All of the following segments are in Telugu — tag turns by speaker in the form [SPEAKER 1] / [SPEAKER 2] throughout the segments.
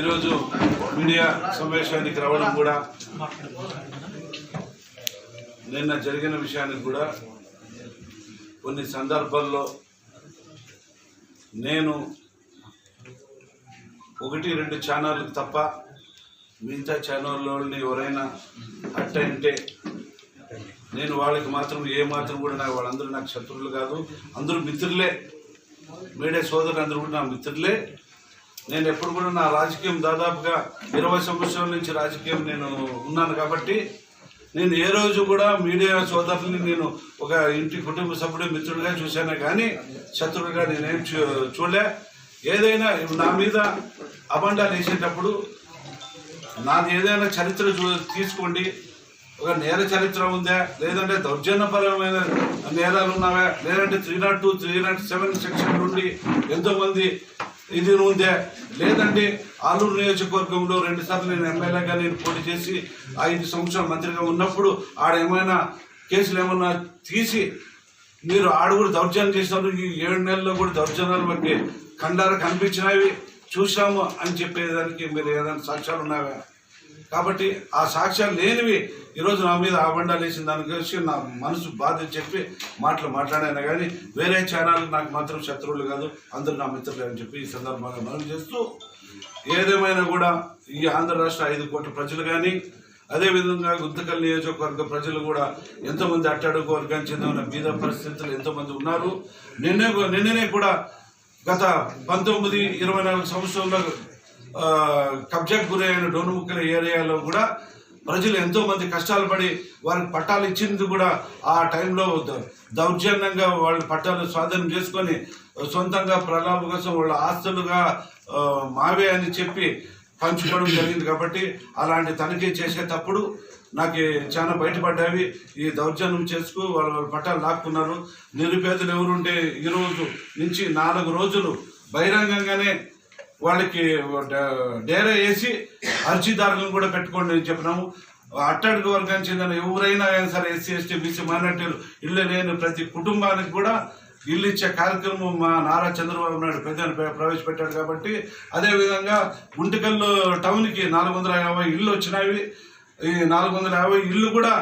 [SPEAKER 1] ఈరోజు మీడియా సమావేశానికి రావడం కూడా నిన్న జరిగిన విషయానికి కూడా కొన్ని సందర్భాల్లో నేను ఒకటి రెండు ఛానళ్ళకి తప్ప మిగతా ఛానళ్ళని ఎవరైనా అట్ట అంటే నేను వాళ్ళకి మాత్రం ఏ మాత్రం కూడా నాకు వాళ్ళందరూ నాకు శత్రువులు కాదు. అందరూ మిత్రులే. మీడియా సోదరులు అందరూ కూడా నా మిత్రులే. నేను ఎప్పుడు కూడా నా రాజకీయం దాదాపుగా ఇరవై సంవత్సరాల నుంచి రాజకీయం నేను ఉన్నాను కాబట్టి నేను ఏ రోజు కూడా మీడియా సోదరుల్ని నేను ఒక ఇంటి కుటుంబ సభ్యుడు మిత్రుడిగా చూశాను కానీ శత్రువులుగా నేనేం చూ చూడలే. ఏదైనా నా మీద అబండాలు వేసేటప్పుడు నాది ఏదైనా చరిత్ర చూ తీసుకోండి. ఒక నేర చరిత్ర ఉందా? లేదంటే దౌర్జన్యపరమైన నేరాలు ఉన్నావా? లేదంటే three nought two three nought seven section నుండి ఎంతోమంది ఇది ఉందే లేదంటే ఆలూరు నియోజకవర్గంలో రెండు సార్లు నేను ఎమ్మెల్యేగా నేను పోటీ చేసి ఐదు సంవత్సరాలు మంత్రిగా ఉన్నప్పుడు ఆడ ఏమైనా కేసులు ఏమన్నా తీసి మీరు ఆడ కూడా దౌర్జన్యం చేసినారు ఈ ఏడు నెలల్లో కూడా దౌర్జన్యాలు బట్టి కండారు కనిపించినవి చూసాము అని చెప్పేదానికి మీరు ఏదైనా సాక్ష్యాలు ఉన్నాయా? కాబట్టి ఆ సాక్ష్యాలు లేనివి ఈరోజు నా మీద ఆబండాలు వేసిన దానికి వచ్చి నా మనసు బాధ చెప్పి మాటలు మాట్లాడాను కానీ వేరే ఛానల్ నాకు మాత్రం శత్రువులు కాదు అందరూ నా మిత్రులు అని చెప్పి ఈ సందర్భంగా మనం చేస్తూ ఏదేమైనా కూడా ఈ ఆంధ్ర రాష్ట్ర ఐదు కోట్ల ప్రజలు కానీ అదేవిధంగా గుంతకల్ నియోజకవర్గ ప్రజలు కూడా ఎంతోమంది అట్టడుగు వర్గానికి చెందిన బీద పరిస్థితులు ఎంతోమంది ఉన్నారు. నిన్నే నిన్ననే కూడా గత పంతొమ్మిది ఇరవై నాలుగు సంవత్సరంలో కబ్జాకు గురైన డోనుముక్కల ఏరియాలో కూడా ప్రజలు ఎంతో మంది కష్టాలు పడి వారికి పట్టాలు ఇచ్చింది కూడా ఆ టైంలో దౌర్జన్యంగా వాళ్ళు పట్టాలు స్వాధీనం చేసుకొని సొంతంగా ప్రలాభ కోసం వాళ్ళ ఆస్తులుగా మావే అని చెప్పి పంచుకోవడం జరిగింది కాబట్టి అలాంటి తనిఖీ చేసేటప్పుడు నాకు చాలా బయటపడ్డావి ఈ దౌర్జన్యం చేసుకు వాళ్ళ వాళ్ళ పట్టాలు లాక్కున్నారు. నిరుపేదలు ఎవరుంటే ఈరోజు నుంచి నాలుగు రోజులు బహిరంగంగానే వాళ్ళకి డ- డేరా వేసి అర్జీదారులను కూడా పెట్టుకోండి అని చెప్పినాము. అట్టడుగు వర్గానికి చెందిన ఎవరైనా సరే ఎస్సీ ఎస్టీ బీసీ మైనార్టీలు ఇల్లు లేని ప్రతి కుటుంబానికి కూడా ఇల్లు ఇచ్చే కార్యక్రమం మా నారా చంద్రబాబు నాయుడు పెద్దని ప్రవేశపెట్టాడు కాబట్టి అదేవిధంగా గుంటకల్లు టౌన్కి నాలుగు వందల యాభై ఇల్లు వచ్చినాయి. ఈ నాలుగు వందల యాభై ఇల్లు కూడా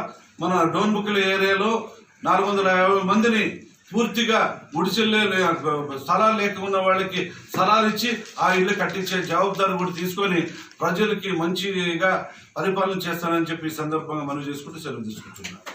[SPEAKER 1] మన డోన్ బుక్ల ఏరియాలో నాలుగు వందల యాభై మందిని పూర్తిగా గుడిసెల్లో స్థలాలు లేకుండా వాళ్ళకి స్థలాలు ఇచ్చి ఆ ఇల్లు కట్టించే జవాబుదారు కూడా తీసుకొని ప్రజలకి మంచిగా పరిపాలన చేస్తానని చెప్పి ఈ సందర్భంగా మనం చేసుకుంటూ సెలవు తీసుకుంటున్నాం